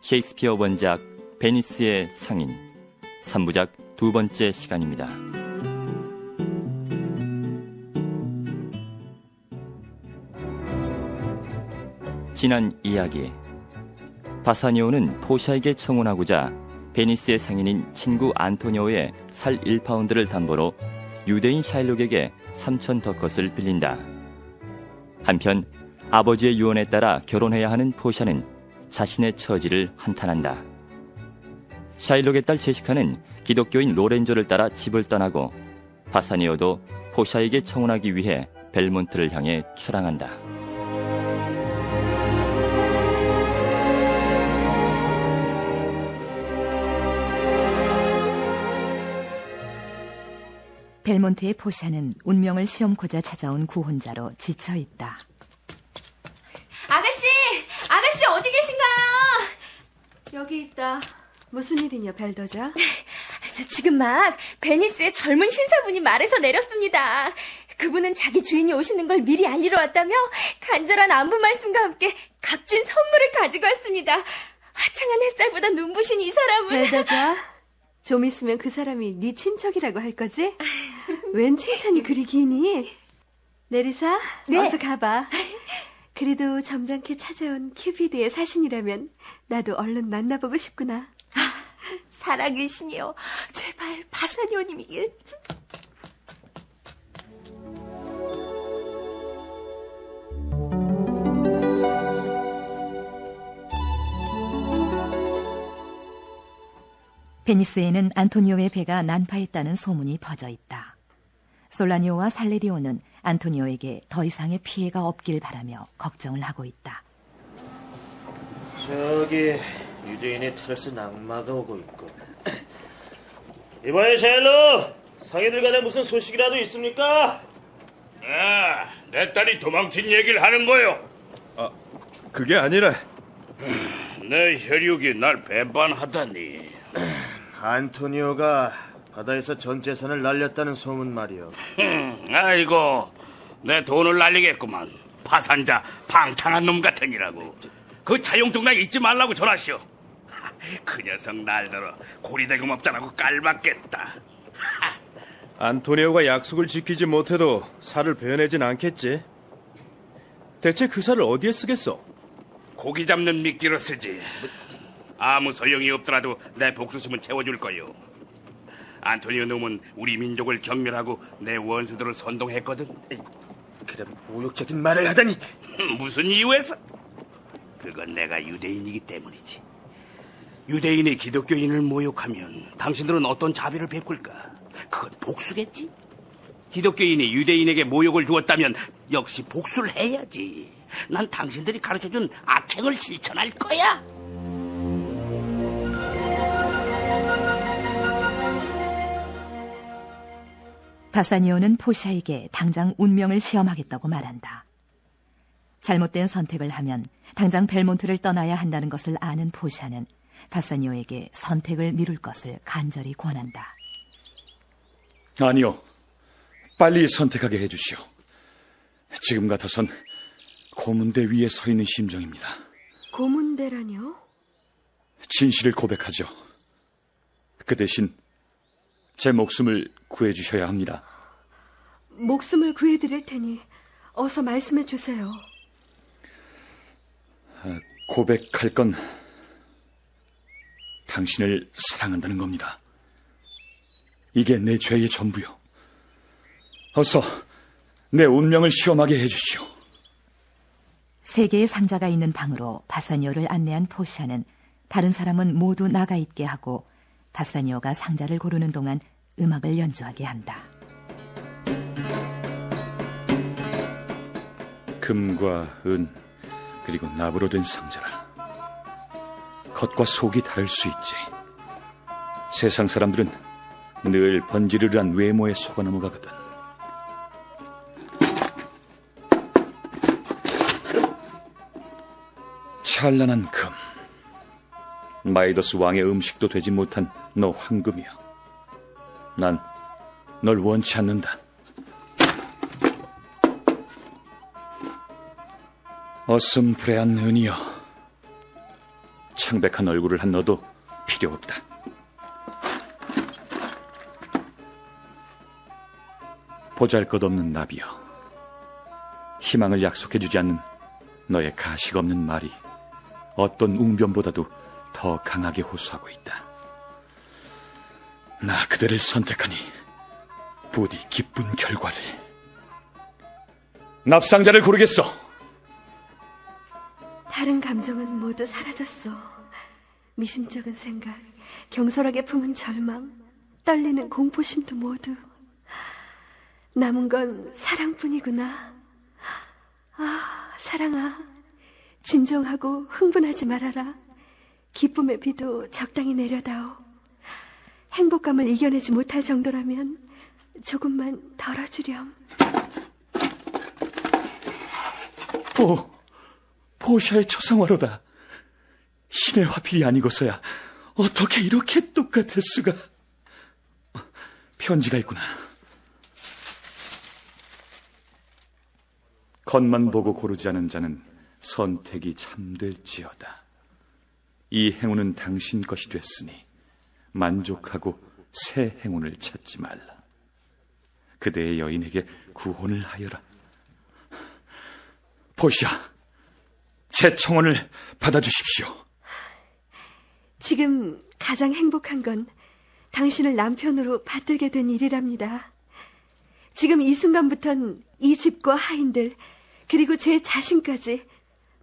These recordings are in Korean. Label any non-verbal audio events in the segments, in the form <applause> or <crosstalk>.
셰익스피어 원작 베니스의 상인 3부작 두 번째 시간입니다. 지난 이야기 바사니오는 포샤에게 청혼하고자 베니스의 상인인 친구 안토니오의 살 1파운드를 담보로 유대인 샤일록에게 3천 더컷을 빌린다. 한편 아버지의 유언에 따라 결혼해야 하는 포샤는 자신의 처지를 한탄한다. 샤일록의 딸 제시카는 기독교인 로렌조를 따라 집을 떠나고 바사니오도 포샤에게 청혼하기 위해 벨몬트를 향해 출항한다. 벨몬트의 포샤는 운명을 시험코자 찾아온 구혼자로 지쳐 있다. 아가씨! 아가씨 어디 계신가요? 여기 있다. 무슨 일이냐, 벨더자? 저 지금 막 베니스의 젊은 신사분이 말해서 내렸습니다. 그분은 자기 주인이 오시는 걸 미리 알리러 왔다며 간절한 안부 말씀과 함께 값진 선물을 가지고 왔습니다. 화창한 햇살보다 눈부신 이 사람은 벨더자, 좀 있으면 그 사람이 네 친척이라고 할 거지? 웬 칭찬이 그리 기니? 내리사, 네. 어서 가봐. 그래도 점잖게 찾아온 큐피드의 사신이라면 나도 얼른 만나보고 싶구나. 사랑의 신이여 제발 바사니오님이길 베니스에는 안토니오의 배가 난파했다는 소문이 퍼져 있다. 솔라니오와 살레리오는 안토니오에게 더 이상의 피해가 없길 바라며 걱정을 하고 있다. 저기 유대인의 쓴 악마가 오고 있고 <clears throat> 이번에 샤일로 상인들 간에 무슨 소식이라도 있습니까? 아, 내 딸이 도망친 얘기를 하는 거요. 그게 아니라 내 혈육이 날 배반하다니. <clears throat> 안토니오가 바다에서 전 재산을 날렸다는 소문 말이요. 흠, 아이고, 내 돈을 날리겠구만. 파산자, 방탕한 놈 같으니라고. 그 차용증나 잊지 말라고 전하시오. <laughs> 그 녀석 날더러 고리대금 없자라고 깔맞겠다. <laughs> 안토니오가 약속을 지키지 못해도 살을 베어내진 않겠지. 대체 그 살을 어디에 쓰겠어? 고기 잡는 미끼로 쓰지. 아무 소용이 없더라도 내 복수심은 채워줄 거요. 안토니오 놈은 우리 민족을 경멸하고 내 원수들을 선동했거든. 그런 모욕적인 말을 하다니 <laughs> 무슨 이유에서? 그건 내가 유대인이기 때문이지. 유대인이 기독교인을 모욕하면 당신들은 어떤 자비를 베풀까? 그건 복수겠지? 기독교인이 유대인에게 모욕을 주었다면 역시 복수를 해야지. 난 당신들이 가르쳐준 악행을 실천할 거야. 바사니오는 포샤에게 당장 운명을 시험하겠다고 말한다. 잘못된 선택을 하면 당장 벨몬트를 떠나야 한다는 것을 아는 포샤는 바사니오에게 선택을 미룰 것을 간절히 권한다. 아니요. 빨리 선택하게 해주시오. 지금 같아선 고문대 위에 서 있는 심정입니다. 고문대라뇨? 진실을 고백하죠. 그 대신 제 목숨을 구해 주셔야 합니다. 목숨을 구해 드릴 테니 어서 말씀해 주세요. 고백할 건 당신을 사랑한다는 겁니다. 이게 내 죄의 전부요. 어서 내 운명을 시험하게 해주시오. 세 개의 상자가 있는 방으로 바사니오를 안내한 포샤는 다른 사람은 모두 나가 있게 하고 바사니오가 상자를 고르는 동안 음악을 연주하게 한다. 금과 은 그리고 납으로 된 상자라. 겉과 속이 다를 수 있지. 세상 사람들은 늘 번지르르한 외모에 속아 넘어가거든. 찬란한 금. 마이더스 왕의 음식도 되지 못한 너 황금이여. 난널 원치 않는다. 어슴푸레한 은이여. 창백한 얼굴을 한 너도 필요 없다. 보잘 것 없는 나비여. 희망을 약속해주지 않는 너의 가식 없는 말이 어떤 웅변보다도 더 강하게 호소하고 있다. 나 그대를 선택하니 부디 기쁜 결과를. 납상자를 고르겠어. 다른 감정은 모두 사라졌어. 미심쩍은 생각, 경솔하게 품은 절망, 떨리는 공포심도 모두. 남은 건 사랑뿐이구나. 아, 사랑아. 진정하고 흥분하지 말아라. 기쁨의 비도 적당히 내려다오. 행복감을 이겨내지 못할 정도라면 조금만 덜어주렴. 보, 보샤의 초상화로다. 신의 화필이 아니고서야 어떻게 이렇게 똑같을 수가. 어, 편지가 있구나. 겉만 보고 고르지 않은 자는 선택이 참될지어다. 이 행운은 당신 것이 됐으니 만족하고 새 행운을 찾지 말라. 그대의 여인에게 구혼을 하여라. 보시아, 제 청혼을 받아주십시오. 지금 가장 행복한 건 당신을 남편으로 받들게 된 일이랍니다. 지금 이 순간부턴 이 집과 하인들, 그리고 제 자신까지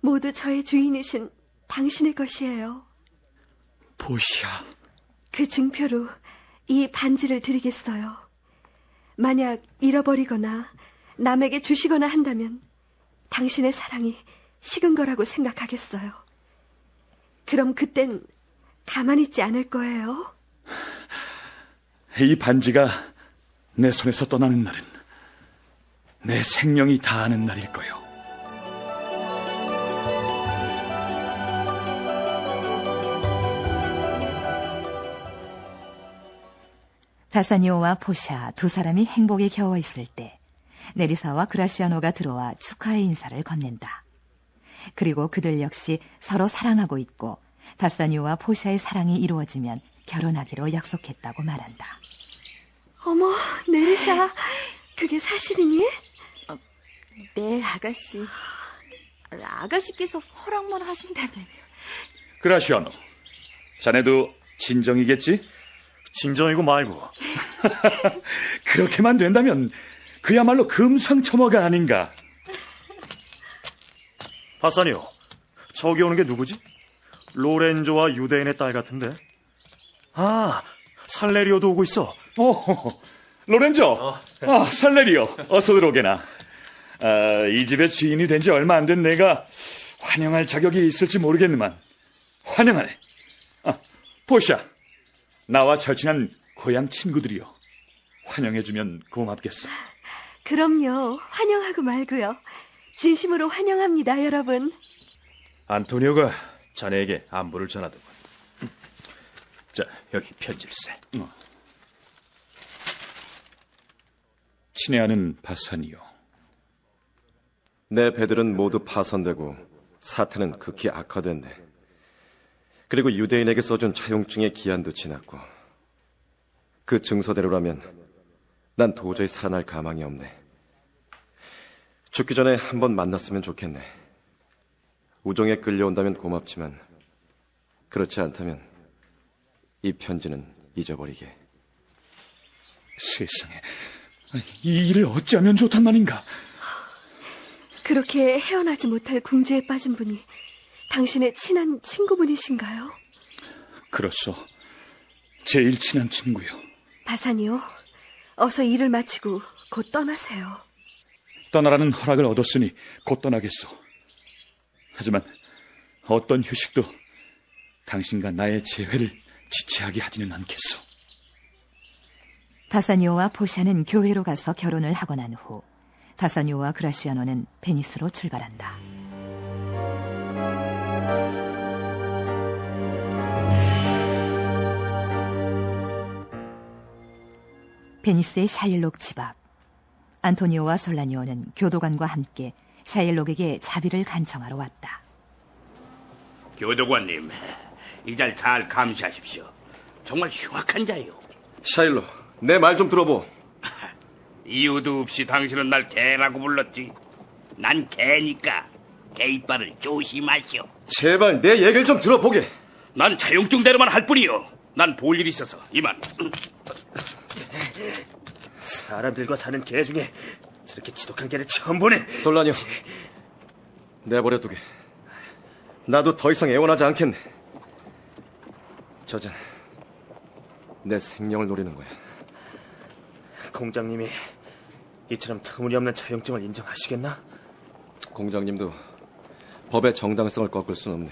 모두 저의 주인이신 당신의 것이에요. 보시아, 그 증표로 이 반지를 드리겠어요. 만약 잃어버리거나 남에게 주시거나 한다면 당신의 사랑이 식은 거라고 생각하겠어요. 그럼 그땐 가만히 있지 않을 거예요. 이 반지가 내 손에서 떠나는 날은 내 생명이 다하는 날일 거요. 다사니오와 포샤 두 사람이 행복에 겨워 있을 때 네리사와 그라시아노가 들어와 축하의 인사를 건넨다. 그리고 그들 역시 서로 사랑하고 있고 다사니오와 포샤의 사랑이 이루어지면 결혼하기로 약속했다고 말한다. 어머, 네리사, 그게 사실이니? 네, 아가씨. 아가씨께서 허락만 하신다면. 그라시아노, 자네도 진정이겠지? 진정이고 말고. <laughs> 그렇게만 된다면 그야말로 금상첨화가 아닌가. 바사니오, 저기 오는 게 누구지? 로렌조와 유대인의 딸 같은데. 아, 살레리오도 오고 있어. 오, 로렌조. 아, 살레리오. 어서 들어오게나. 아, 이 집의 주인이 된 지 얼마 안 된 내가 환영할 자격이 있을지 모르겠지만 환영하네. 아, 보샤. 나와 절친한 고향 친구들이요. 환영해주면 고맙겠어. 그럼요. 환영하고 말고요. 진심으로 환영합니다, 여러분. 안토니오가 자네에게 안부를 전하더군. 자, 여기 편지일세. 친애하는 바사니요. 내 배들은 모두 파손되고 사태는 극히 악화됐네. 그리고 유대인에게 써준 차용증의 기한도 지났고 그 증서대로라면 난 도저히 살아날 가망이 없네. 죽기 전에 한번 만났으면 좋겠네. 우정에 끌려온다면 고맙지만 그렇지 않다면 이 편지는 잊어버리게. 세상에. 이 일을 어찌하면 좋단 말인가? 그렇게 헤어나지 못할 궁지에 빠진 분이 당신의 친한 친구분이신가요? 그렇소. 제일 친한 친구요. 바산이요. 어서 일을 마치고 곧 떠나세요. 떠나라는 허락을 얻었으니 곧 떠나겠소. 하지만 어떤 휴식도 당신과 나의 재회를 지체하게 하지는 않겠소. 다사니오와 포샤는 교회로 가서 결혼을 하고 난 후 다사니오와 그라시아노는 베니스로 출발한다. 베니스의 샤일록 집 앞. 안토니오와 솔라니오는 교도관과 함께 샤일록에게 자비를 간청하러 왔다. 교도관님, 이 잘 잘 감시하십시오. 정말 흉악한 자요. 샤일로, 내말 좀 들어보. <laughs> 이유도 없이 당신은 날 개라고 불렀지. 난 개니까 개 이빨을 조심하시오. 제발 내 얘기를 좀 들어보게. 난 차용증대로만 할 뿐이요. 난 볼 일이 있어서 이만. <clears throat> 사람들과 사는 개 중에 저렇게 지독한 개를 처음 보네. 솔라니오, 내버려 두게. 나도 더 이상 애원하지 않겠네. 저자, 내 생명을 노리는 거야. 공장님이 이처럼 터무니없는 차용증을 인정하시겠나? 공장님도 법의 정당성을 꺾을 순 없네.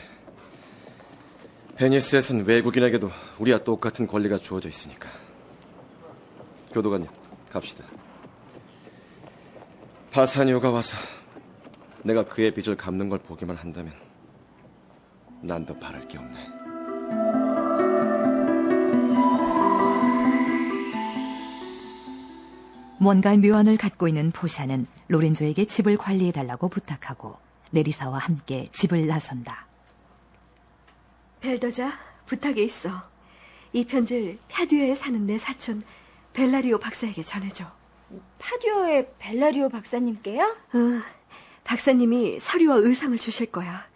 베니스에선 외국인에게도 우리와 똑같은 권리가 주어져 있으니까. 교도관님, 갑시다. 파사니오가 와서 내가 그의 빚을 갚는 걸 보기만 한다면 난 더 바랄 게 없네. 뭔가 묘안을 갖고 있는 포샤는 로렌조에게 집을 관리해달라고 부탁하고 네리사와 함께 집을 나선다. 벨더자, 부탁이 있어. 이 편지를 파듀어에 사는 내 사촌 벨라리오 박사에게 전해줘. 파디오의 벨라리오 박사님께요? 응, 박사님이 서류와 의상을 주실 거야.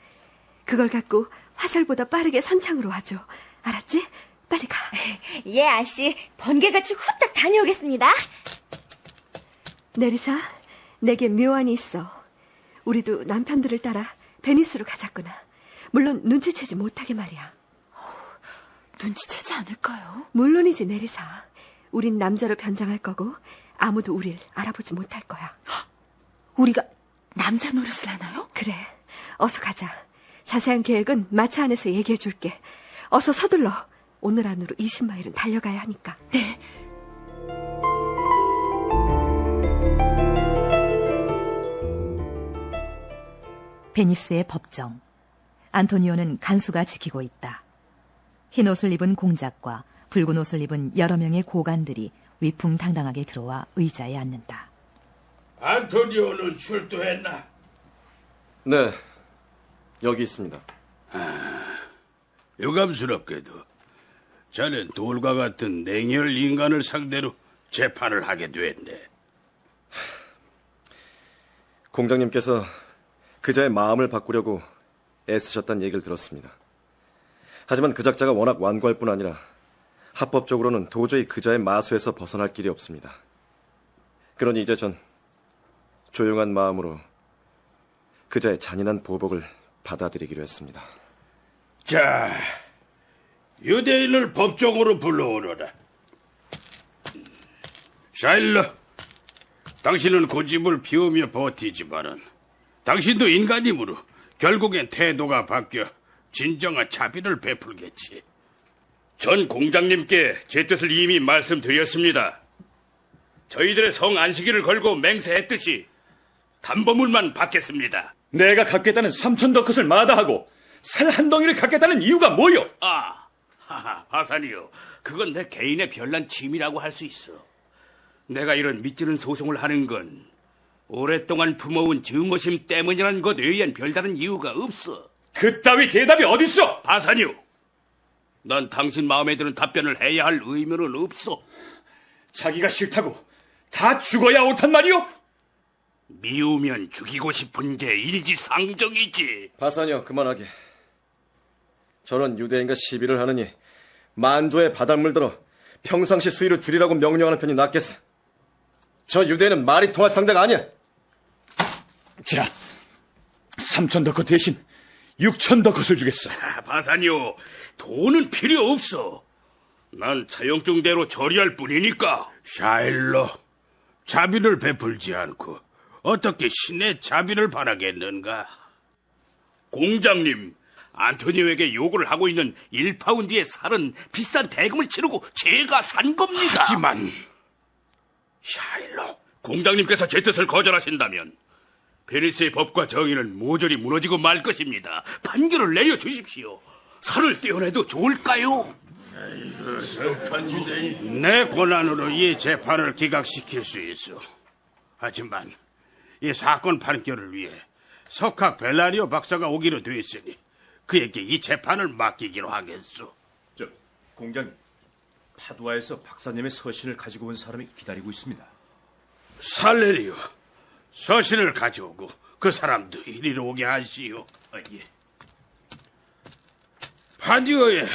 그걸 갖고 화살보다 빠르게 선창으로 와줘. 알았지? 빨리 가. <laughs> 예, 아씨. 번개같이 후딱 다녀오겠습니다. 내리사, 내게 묘안이 있어. 우리도 남편들을 따라 베니스로 가자꾸나. 물론 눈치채지 못하게 말이야. 눈치채지 않을까요? 물론이지, 내리사. 우린 남자로 변장할 거고 아무도 우릴 알아보지 못할 거야. <gasps> 우리가 남자 노릇을 하나요? 그래, 어서 가자. 자세한 계획은 마차 안에서 얘기해 줄게. 어서 서둘러. 오늘 안으로 20마일은 달려가야 하니까. 네. 베니스의 법정. 안토니오는 간수가 지키고 있다. 흰 옷을 입은 공작과 붉은 옷을 입은 여러 명의 고관들이 위풍당당하게 들어와 의자에 앉는다. 안토니오는 출두했나? 네, 여기 있습니다. 유감스럽게도 자넨 돌과 같은 냉혈 인간을 상대로 재판을 하게 됐네. 공장님께서 그자의 마음을 바꾸려고 애쓰셨다는 얘기를 들었습니다. 하지만 그 작자가 워낙 완고할 뿐 아니라 합법적으로는 도저히 그자의 마수에서 벗어날 길이 없습니다. 그러니 이제 전 조용한 마음으로 그자의 잔인한 보복을 받아들이기로 했습니다. 자, 유대인을 법정으로 불러오너라. 샤일러, 당신은 고집을 피우며 버티지만은 당신도 인간이므로 결국엔 태도가 바뀌어 진정한 자비를 베풀겠지. 전 공장님께 제 뜻을 이미 말씀드렸습니다. 저희들의 성 안식일을 걸고 맹세했듯이 담보물만 받겠습니다. 내가 갖겠다는 삼천 더컷을 마다하고 살 한 덩이를 갖겠다는 이유가 뭐요? 아, 하하, 하산이요. 그건 내 개인의 별난 취미라고 할 수 있어. 내가 이런 믿지는 소송을 하는 건 오랫동안 품어온 증오심 때문이라는 것 외엔 별다른 이유가 없어. 그따위 대답이 어딨어? 하산이요. 난 당신 마음에 드는 답변을 해야 할 의무는 없어. 자기가 싫다고 다 죽어야 옳단 말이오? 미우면 죽이고 싶은 게 일지상정이지. 바사니어 그만하게. 저런 유대인과 시비를 하느니 만조의 바닷물 들어 평상시 수위를 줄이라고 명령하는 편이 낫겠어. 저 유대인은 말이 통할 상대가 아니야. 자, 삼천 더컷 대신 육천 더 컷을 주겠어. 아, 바산이요. 돈은 필요 없어. 난 차용증대로 처리할 뿐이니까. 샤일로, 자비를 베풀지 않고 어떻게 신의 자비를 바라겠는가? 공장님, 안토니오에게 요구를 하고 있는 1파운드의 살은 비싼 대금을 치르고 제가 산 겁니다. 하지만, 샤일로, 공장님께서 제 뜻을 거절하신다면 베니스의 법과 정의는 모조리 무너지고 말 것입니다. 판결을 내려 주십시오. 살을 떼어내도 좋을까요? 내 권한으로 이 재판을 기각시킬 수 있어. 하지만 이 사건 판결을 위해 석학 벨라리오 박사가 오기로 돼 있으니 그에게 이 재판을 맡기기로 하겠소. 저 공장님, 파두아에서 박사님의 서신을 가지고 온 사람이 기다리고 있습니다. 살레리오, 서신을 가져오고 그 사람도 이리로 오게 하시오. 아, 예. 파디오에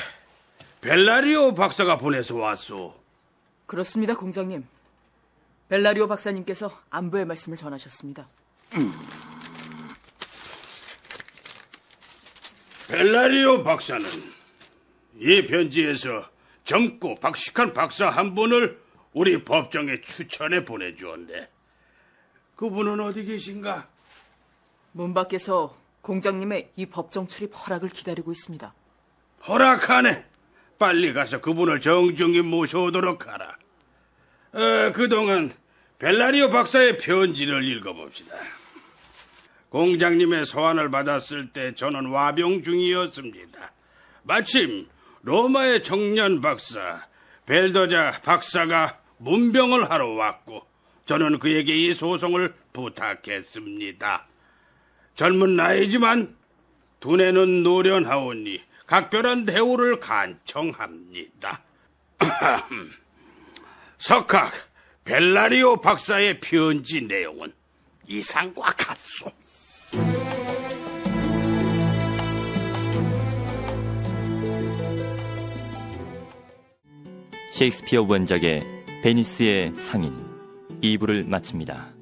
벨라리오 박사가 보내서 왔소. 그렇습니다, 공장님. 벨라리오 박사님께서 안부의 말씀을 전하셨습니다. 벨라리오 박사는 이 편지에서 젊고 박식한 박사 한 분을 우리 법정에 추천해 보내주었네. 그분은 어디 계신가? 문 밖에서 공장님의 이 법정 출입 허락을 기다리고 있습니다. 허락하네. 빨리 가서 그분을 정중히 모셔오도록 하라. 어, 그동안 벨라리오 박사의 편지를 읽어봅시다. 공장님의 소환을 받았을 때 저는 와병 중이었습니다. 마침 로마의 청년 박사 벨더자 박사가 문병을 하러 왔고 저는 그에게 이 소송을 부탁했습니다. 젊은 나이지만 두뇌는 노련하오니 각별한 대우를 간청합니다. <clears throat> 석학 벨라리오 박사의 편지 내용은 이상과 같소. 셰익스피어 원작의 베니스의 상인 2부를 마칩니다.